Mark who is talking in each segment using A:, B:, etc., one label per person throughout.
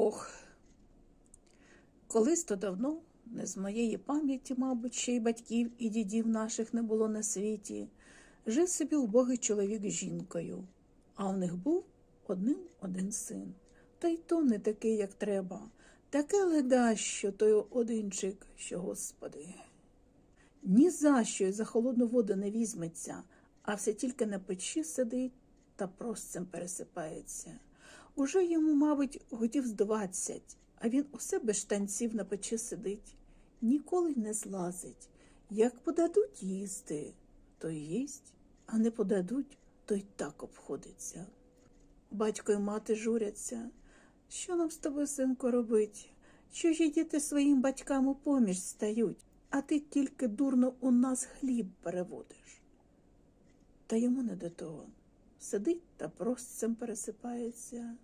A: Ох. Колись то давно, не з моєї пам'яті, мабуть, ще й батьків і дідів наших не було на світі, жив собі убогий чоловік з жінкою, а у них був одним один син. Та й то не такий, як треба. Таке леда, що той одинчик, що, господи. Ні за що й за холодну воду не візьметься, а все тільки на печі сидить та простцем пересипається. Уже йому, мабуть, годів з двадцять, а він усе без штанців на печі сидить, ніколи не злазить. Як подадуть їсти, то їсть, а не подадуть, то й так обходиться. Батько й мати журяться. Що нам з тобою, синку, робить? Чужі діти своїм батькам у поміж стають, а ти тільки дурно у нас хліб переводиш. Та йому не до того. Сидить та простцем пересипається.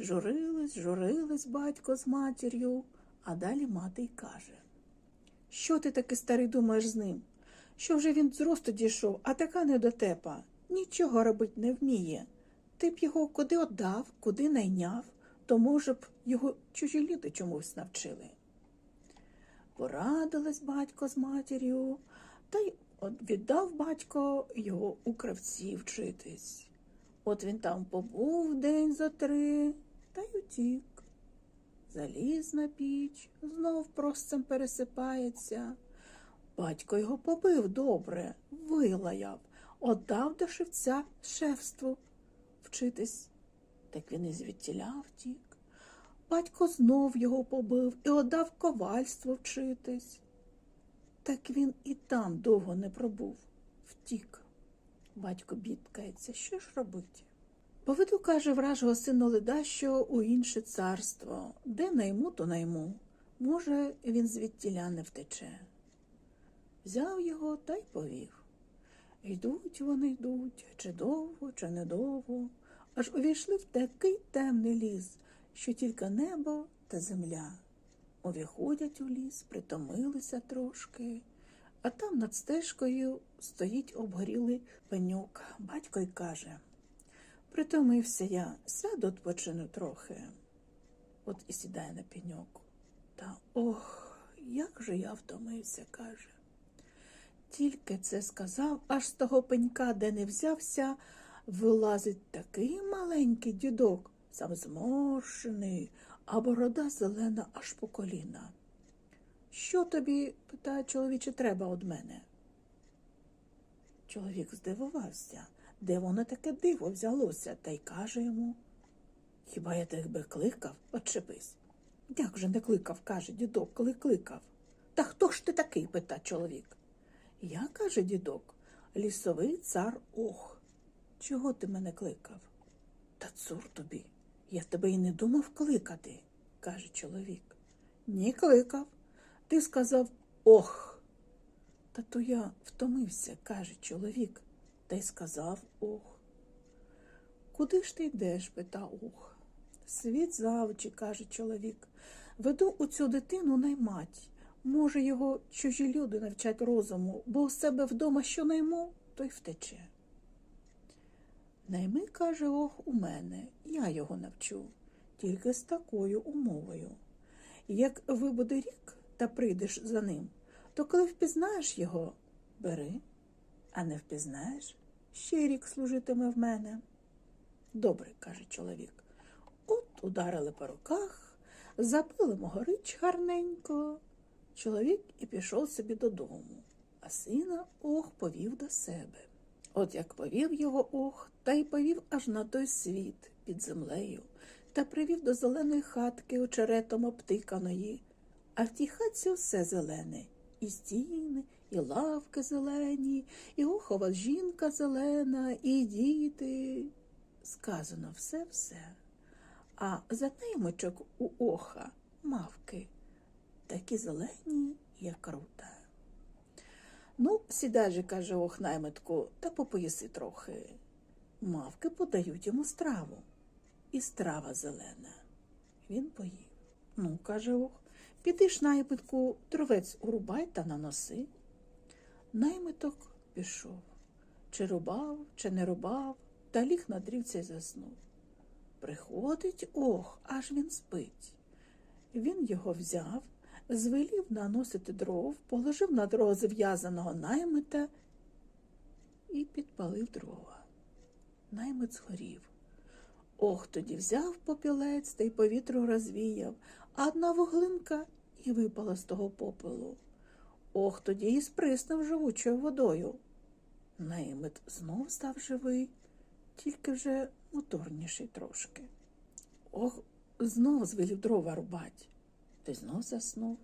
A: Журились, журились батько з матір'ю, а далі мати й каже. Що ти таки старий думаєш з ним? Що вже він зросту дійшов, а така недотепа, нічого робить не вміє. Ти б його куди отдав, куди найняв, то, може б, його чужі люди чомусь навчили. Порадились батько з матір'ю, та й віддав батько його у кравці вчитись. От він там побув день за три та й утік. Заліз на піч, знов простцем пересипається. Батько його побив добре, вилаяв, отдав до шевця шефству вчитись. Так він і звідтіля втік. Батько знов його побив і отдав ковальство вчитись. Так він і там довго не пробув, втік. Батько бідкається, що ж робити? Поведу, каже, вражого сину ледащо у інше царство, де найму, то найму. Може, він звідтіля не втече. Взяв його та й повів. Йдуть вони йдуть, чи довго, чи недовго, аж увійшли в такий темний ліс, що тільки небо та земля. Увіходять у ліс, притомилися трошки, а там над стежкою стоїть обгорілий пеньок. Батько й каже Притомився я, сяду відпочину трохи. От і сідає на пеньок. Та ох, як же я втомився, каже. Тільки це сказав, аж з того пенька, де не взявся, вилазить такий маленький дідок, сам зморшений, а борода зелена аж по коліна. Що тобі, питає чоловіче, треба від мене? Чоловік здивувався, де воно таке диво взялося, та й каже йому. Хіба я тебе кликав? Отчепись. Як же не кликав, каже дідок, коли кликав. Та хто ж ти такий? пита чоловік. Я, каже дідок, лісовий цар ох. Чого ти мене кликав? Та цур тобі. Я тебе й не думав кликати, каже чоловік. Ні, кликав. Ти сказав ох. Та то я втомився, каже чоловік, та й сказав ох. Куди ж ти йдеш? пита ох. Світ за очі, каже чоловік. Веду у цю дитину наймать. Може, його чужі люди навчать розуму, бо у себе вдома що найму, то й втече. Найми, каже, ох, у мене, я його навчу, тільки з такою умовою. Як вибуде рік та прийдеш за ним, то коли впізнаєш його, бери, а не впізнаєш, ще рік служитиме в мене. Добре, каже чоловік. От ударили по руках, запили могорич гарненько. Чоловік і пішов собі додому, а сина ох повів до себе. От як повів його ох, та й повів аж на той світ під землею, та привів до зеленої хатки очеретом обтиканої. А в тій хатці все зелене, і стіни, і лавки зелені, і охова жінка зелена, і діти. Сказано все-все. А за наймичок у оха мавки такі зелені, як рута. Ну, сідай же, каже ох наймитку, та попоїси трохи. Мавки подають йому страву. І страва зелена. Він поїв. Ну, каже ох, піди ж наймитку, тровець урубай та наноси. Наймиток пішов. Чи рубав, чи не рубав, та ліг на дрівця й заснув. Приходить ох, аж він спить. Він його взяв, звелів наносити дров, положив на дрова зв'язаного наймита і підпалив дрова. Наймит згорів. Ох, тоді взяв попілець та й повітру розвіяв, а одна вуглинка і випала з того попелу. Ох, тоді і сприснув живучою водою. Наймит знов став живий, тільки вже моторніший трошки. Ох, знов звелів дрова рубать. Ти знов заснув.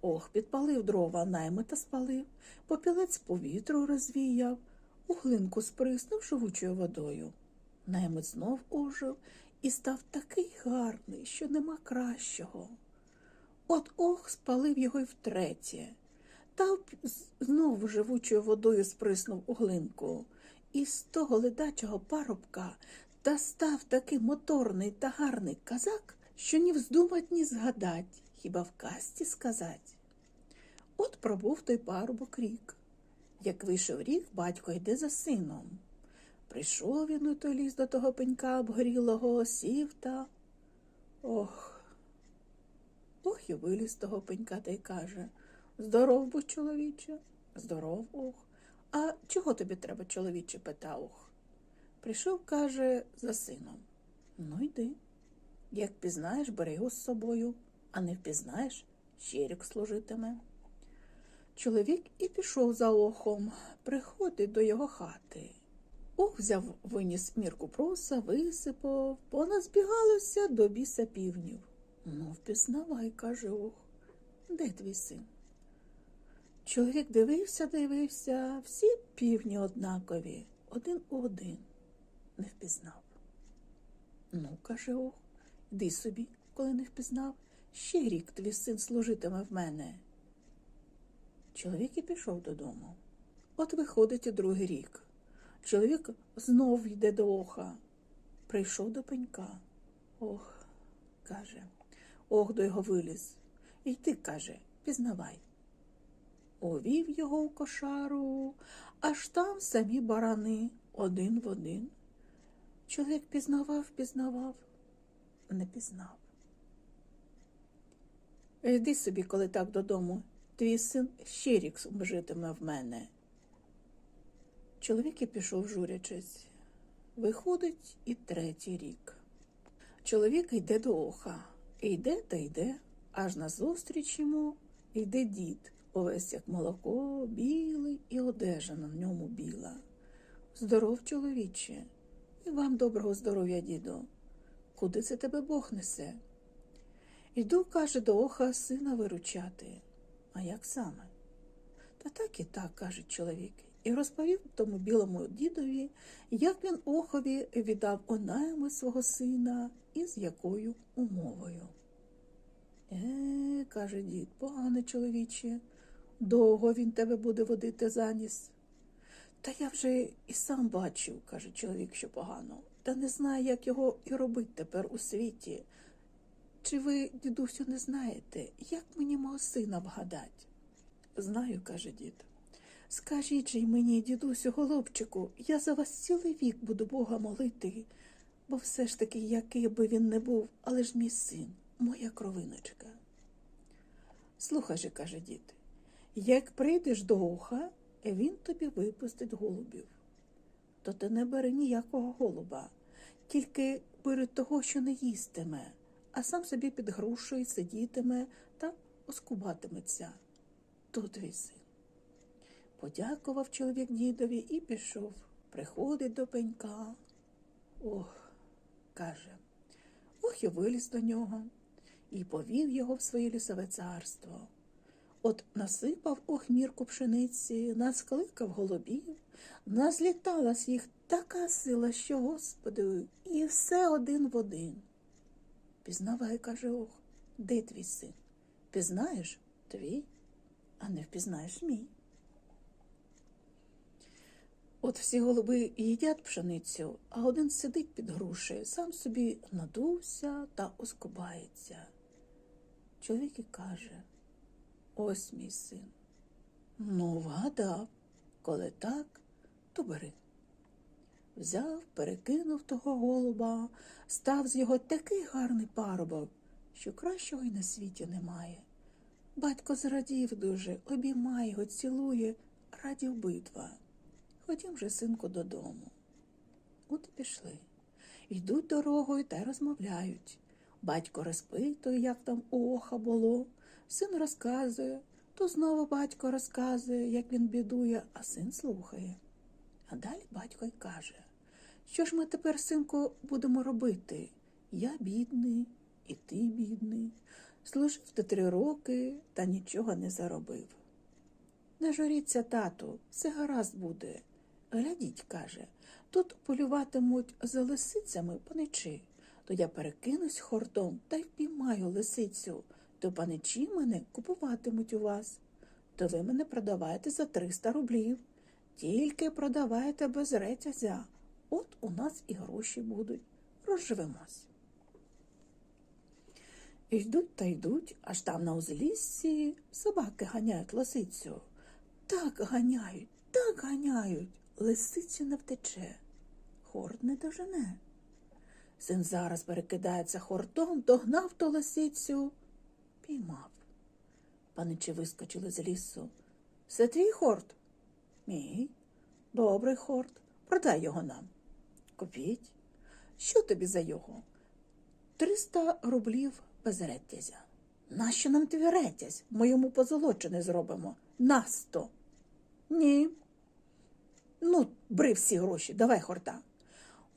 A: Ох, підпалив дрова, наймита спалив, попілець повітру розвіяв, углинку сприснув живучою водою. Наймит знов ожив і став такий гарний, що нема кращого. От ох, спалив його й втретє, та вп- з- знов живучою водою сприснув углинку. І з того ледачого парубка та став такий моторний та гарний казак, що ні вздумать, ні згадать, хіба в казці сказать. От пробув той парубок рік. Як вийшов рік, батько йде за сином. Прийшов він у той ліс до того пенька обгорілого, сів та. Ох. Ох і виліз того пенька та й каже Здоров будь, чоловіче, здоров, ох. А чого тобі треба, чоловіче? питав ох. Прийшов, каже, за сином. Ну йди. Як пізнаєш, бери його з собою, а не впізнаєш, ще рік служитиме. Чоловік і пішов за охом, приходить до його хати. Ох взяв виніс мірку проса, висипав, поназбігалося до біса півнів. Ну, впізнавай, каже ох, де твій син? Чоловік дивився, дивився, всі півні однакові, один у один, не впізнав. Ну, каже ох, йди собі, коли не впізнав, ще рік твій син служитиме в мене. Чоловік і пішов додому. От виходить і другий рік. Чоловік знов йде до оха. Прийшов до пенька. Ох, каже, ох до його виліз. Йди, каже, пізнавай. Овів його в кошару, аж там самі барани один в один. Чоловік пізнавав, пізнавав, не пізнав. Йди собі, коли так додому. Твій син ще рік житиме в мене. Чоловік і пішов, журячись. Виходить і третій рік. Чоловік йде до оха. Йде та йде, аж назустріч йому йде дід, увесь як молоко, білий і одежа на ньому біла. Здоров, чоловіче, і вам доброго здоров'я, діду. Куди це тебе Бог несе? Йду, каже, до оха сина виручати. А як саме? Та так і так, каже чоловік, і розповів тому білому дідові, як він охові віддав онайми свого сина і з якою умовою. Е, каже дід, погане чоловіче, довго він тебе буде водити за ніс. Та я вже і сам бачив, каже чоловік, що погано, та не знаю, як його і робити тепер у світі. Чи ви, дідусю, не знаєте, як мені мого сина вгадать? Знаю, каже дід. Скажіть же й мені, дідусю, голубчику, я за вас цілий вік буду Бога молити, бо все ж таки, який би він не був, але ж мій син, моя кровиночка. Слухай же, каже дід, як прийдеш до оха, він тобі випустить голубів. То ти не бери ніякого голуба, тільки бери того, що не їстиме, а сам собі під грушею сидітиме та оскубатиметься. То твій. Подякував чоловік дідові і пішов. Приходить до пенька. Ох, каже, ох і виліз до нього і повів його в своє лісове царство. От насипав охмірку пшениці, наскликав голубів, назліталась їх така сила, що, господи, і все один в один. Пізнавай, каже ох, де твій син? Пізнаєш твій, а не впізнаєш мій. От всі голуби їдять пшеницю, а один сидить під грушею, сам собі надувся та оскубається. Чоловік і каже, ось мій син. Ну, вгадав, коли так, то бери. Взяв, перекинув того голуба, став з його такий гарний парубок, що кращого й на світі немає. Батько зрадів дуже, обіймає його, цілує, раді обидва. Ходім же, синку, додому. От і пішли. Йдуть дорогою та розмовляють. Батько розпитує, як там у оха було. Син розказує, то знову батько розказує, як він бідує, а син слухає. А далі батько й каже, що ж ми тепер, синку, будемо робити? Я бідний, і ти бідний. Служив ти три роки та нічого не заробив. Не журіться, тату, все гаразд буде. Глядіть, каже, тут полюватимуть за лисицями паничі. То я перекинусь хортом та й впіймаю лисицю, то паничі мене купуватимуть у вас. То ви мене продаваєте за 300 рублів. Тільки продавайте без ретязя. От у нас і гроші будуть. Розживемось. Йдуть та йдуть, аж там на узліссі собаки ганяють лисицю. Так ганяють, так ганяють, лисицю не втече, хорт не дожене. Син зараз перекидається хортом, догнав ту лисицю, піймав. Паничі вискочили з лісу. Це твій хорт? Мій. Добрий хорт. Продай його нам. Купіть. Що тобі за його? Триста рублів без ретязя. Нащо нам твій ретязь? Ми йому позолочене зробимо. На сто. Ні. Ну, бри всі гроші, давай хорта.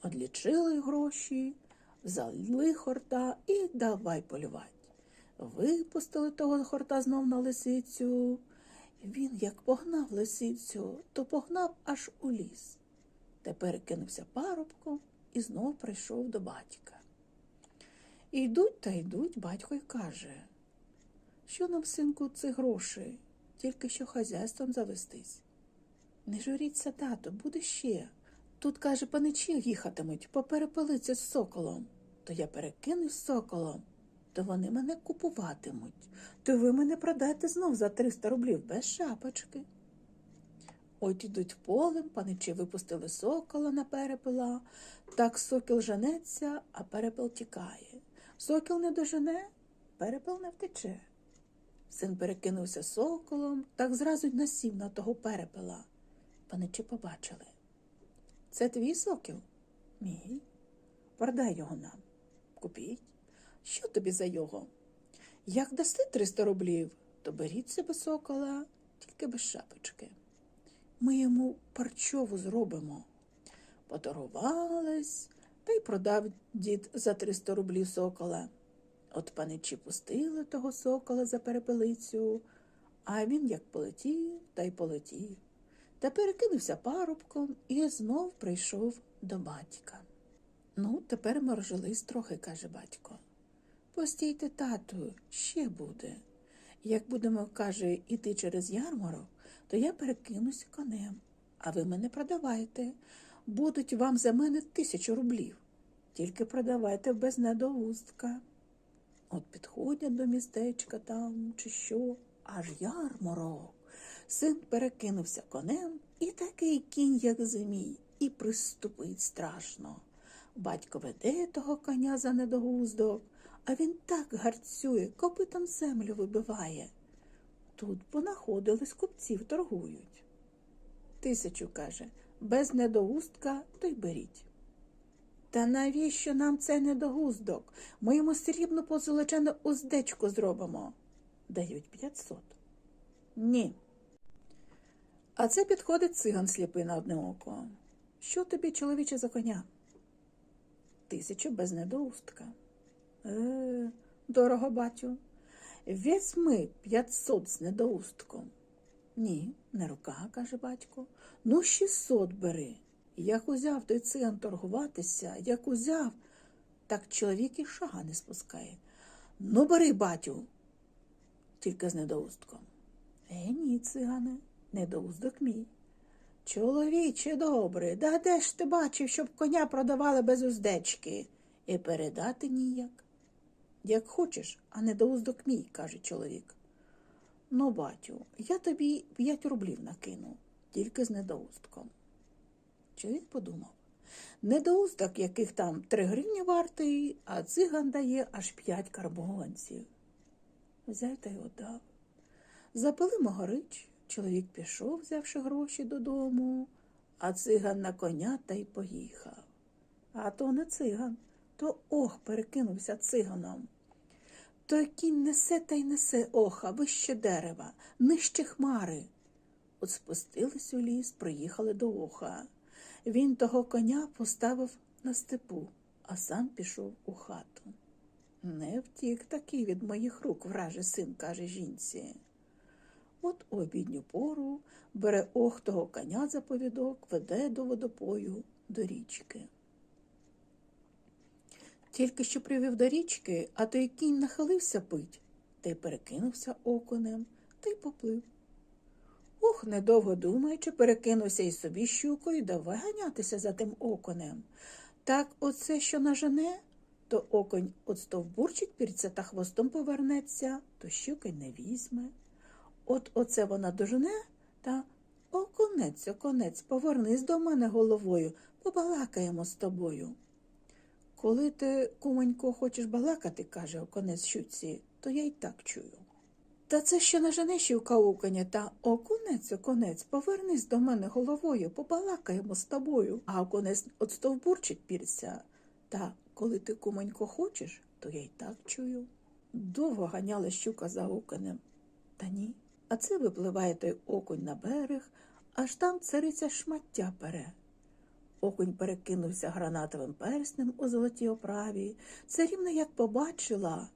A: Одлічили гроші, взяли хорта і давай полювати. Випустили того хорта знов на лисицю. Він, як погнав лисицю, то погнав аж у ліс. Тепер кинувся парубком і знов прийшов до батька. Йдуть та йдуть, батько й каже, що нам, синку, це гроші, тільки що хазяйством завестись. Не журіться, тато, буде ще. Тут, каже, паничі їхатимуть поперепилиться з соколом. То я перекинусь соколом, то вони мене купуватимуть, то ви мене продаєте знов за 300 рублів без шапочки. От ідуть полем, паничі випустили сокола на перепила, так сокіл женеться, а перепел тікає. Сокіл не дожене, перепел не втече. Син перекинувся соколом, так зразу й насів на того перепела. Паничі побачили. Це твій сокіл? Мій. Продай його нам. Купіть. Що тобі за його? Як дасти 300 рублів, то беріть себе сокола, тільки без шапочки. Ми йому парчову зробимо. Подарувались, та й продав дід за 300 рублів сокола. От паничі пустили того сокола за перепелицю, а він як полетів, та й полетів. Та перекинувся парубком і знов прийшов до батька. Ну, тепер моржились трохи, каже батько. Постійте, тату, ще буде. Як будемо, каже, іти через ярмарок, то я перекинусь конем, а ви мене продавайте. Будуть вам за мене тисячу рублів. Тільки продавайте без недоустка. От підходять до містечка там чи що, аж ярмарок. Син перекинувся конем, і такий кінь, як змій, і приступить страшно. Батько веде того коня за недогуздок, а він так гарцює, копитом землю вибиває. Тут понаходились купців торгують. Тисячу, каже, без недоустка, то й беріть. Та навіщо нам цей недогуздок? Ми йому срібну позолочену уздечку зробимо. Дають п'ятсот. Ні. А це підходить циган сліпий на одне око. Що тобі, чоловіче, за коня? Тисячу без недоустка. Е, дорого, батю. Візьми п'ятсот з недоустком. Ні, не рука, каже батько. Ну, шістсот бери. Як узяв той циган торгуватися, як узяв, так чоловік і шага не спускає. Ну, бери, батю, тільки з недоустком. Е, ні, цигане, недоуздок мій. Чоловіче добре, да де ж ти бачив, щоб коня продавали без уздечки? І передати ніяк. Як хочеш, а недоуздок мій, каже чоловік. Ну, батю, я тобі п'ять рублів накину, тільки з недоустком. Чоловік подумав, Недоусток, яких там три гривні вартий, а циган дає аж п'ять карбованців. Взяв та й отдав. Запили могорич, чоловік пішов, взявши гроші додому, а циган на коня та й поїхав. А то не циган, то ох перекинувся циганом. Той кінь несе та й несе оха, вище дерева, нижче хмари. От спустились у ліс, приїхали до оха. Він того коня поставив на степу, а сам пішов у хату. Не втік такий від моїх рук, враже син, каже жінці. От у обідню пору бере ох того коня за повідок, веде до водопою, до річки. Тільки що привів до річки, а той кінь нахилився пить, та й перекинувся оконем, та й поплив. Ох, недовго думаючи, перекинувся й собі щукою, давай ганятися за тим оконем. Так оце, що нажене, то оконь отстовбурчить пірця та хвостом повернеться, то щуки не візьме. От оце вона дожене, та оконець, оконець, повернись до мене головою, побалакаємо з тобою. Коли ти, кумонько, хочеш балакати, каже оконець щуці, то я й так чую. Та це ще нажене щівка оконя, та окунець, оконець, повернись до мене головою, побалакаємо з тобою. А оконець отстовбурчить пірця. Та коли ти, кумонько, хочеш, то я й так чую. Довго ганяла щука за оконем. Та ні. А це випливає той окунь на берег, аж там цариця шмаття пере. Окунь перекинувся гранатовим перснем у золотій оправі. Царівна як побачила,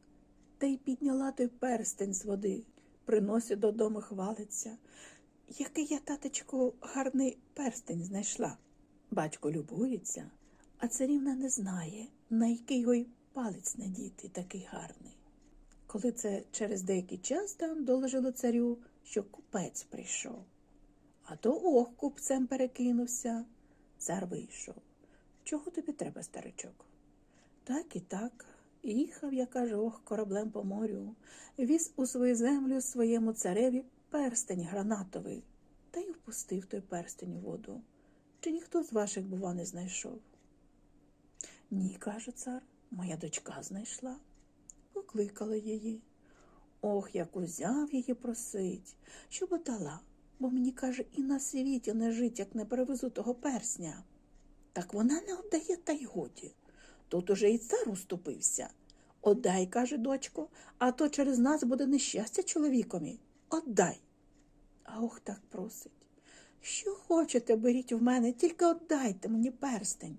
A: та й підняла той перстень з води, приносить додому, хвалиться. Який я, таточку, гарний перстень знайшла. Батько любується, а царівна не знає, на який його й палець надіти такий гарний. Коли це через деякий час там доложило царю, що купець прийшов. А то ох, купцем перекинувся. Цар вийшов. Чого тобі треба, старичок? Так і так. Їхав, я каже, ох, кораблем по морю, віз у свою землю своєму цареві перстень гранатовий, та й впустив той перстень у воду. Чи ніхто з ваших, бува, не знайшов? Ні, каже цар, моя дочка знайшла. Покликали її. Ох, як узяв її просить, щоб отдала, бо мені, каже, і на світі не жить, як не перевезу того персня. Так вона не отдає, та й годі. Тут уже і цар уступився. Отдай, каже дочко, а то через нас буде нещастя чоловікові. Отдай. А ох так просить. Що хочете, беріть в мене, тільки отдайте мені перстень.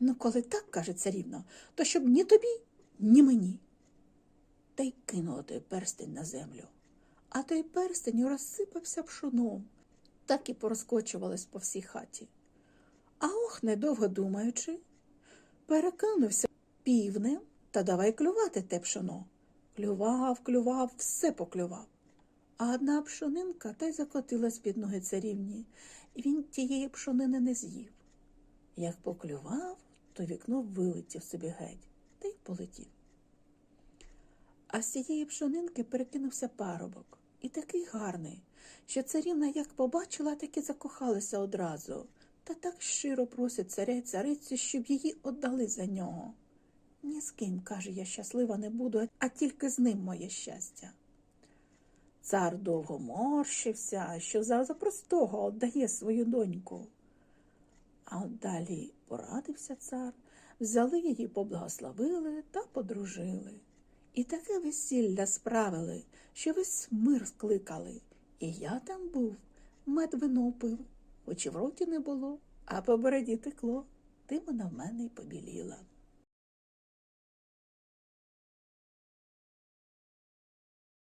A: Ну, коли так, каже царівна, то щоб ні тобі, ні мені. Та й кинула той перстень на землю. А той перстень розсипався пшоном, так і порозкочувались по всій хаті. А ох, недовго думаючи, перекинувся півнем та давай клювати те пшоно. Клював, клював, все поклював. А одна пшонинка та й закотилась під ноги царівні, і він тієї пшонини не з'їв. Як поклював, то вікно вилетів собі геть та й полетів. А з цієї пшонинки перекинувся парубок, і такий гарний, що царівна як побачила, так і закохалася одразу, та так щиро просить царя й царицю, щоб її отдали за нього. Ні з ким, каже, я щаслива не буду, а тільки з ним моє щастя. Цар довго морщився, що за, простого отдає свою доньку. А далі порадився цар, взяли її, поблагословили та подружили. І таке весілля справили, що весь мир скликали. І я там був, мед вино пив, хоч і в роті не було, а по бороді текло, тим вона в мене й побіліла.